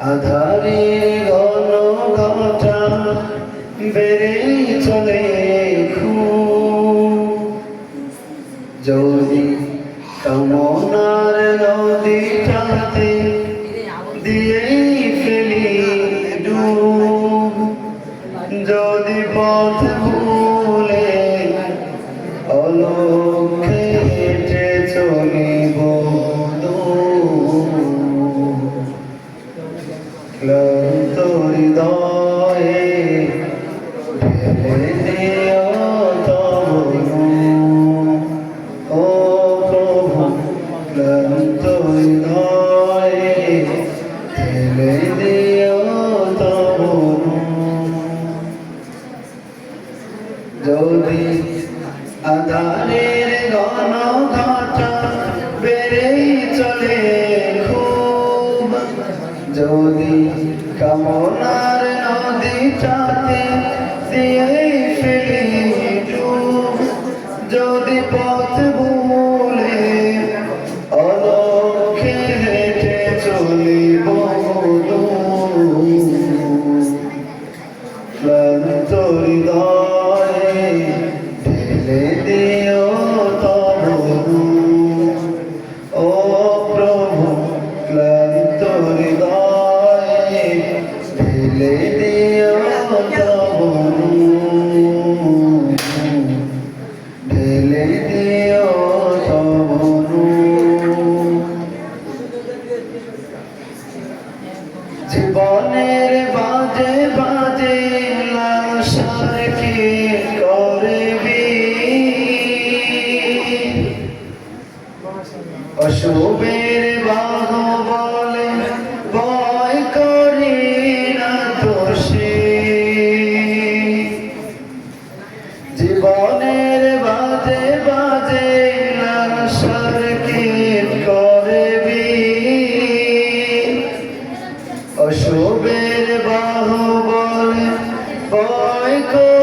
আধারে ঘন ঘটা বেড়ে চলে যদি কামনার নদীটাতে দিয়েই ফেলি ডুব যদি পথ যদি আধারের ঘন ঘটা বেড়েই চলে খুব যদি কামনার নদীটাতে দিয়েই ফেলি যদি পথ ভুলে অলক্ষে হেঁটে চলিব দূর। জীবনের বাজে বাজে লাল কি ভয় করি।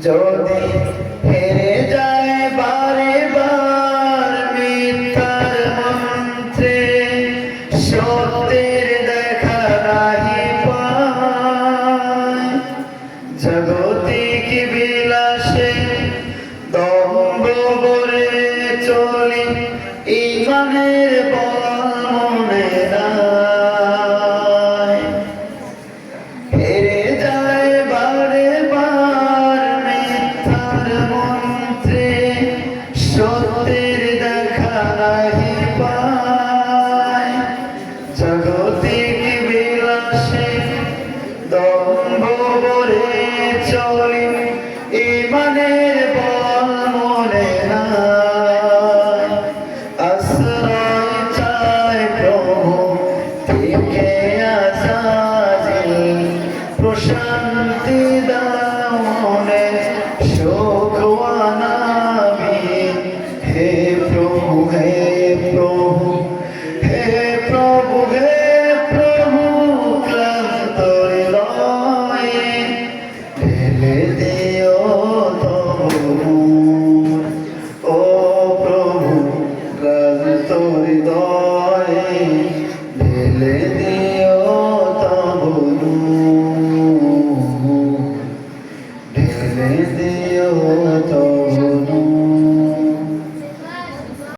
যদি হেরে যায় বারে বার মিথ্যার মন্ত্রে, সত্যের দেখা নাহি বিলাসে দম্ভ করে চলি, ইমানের বল মনে না Adonai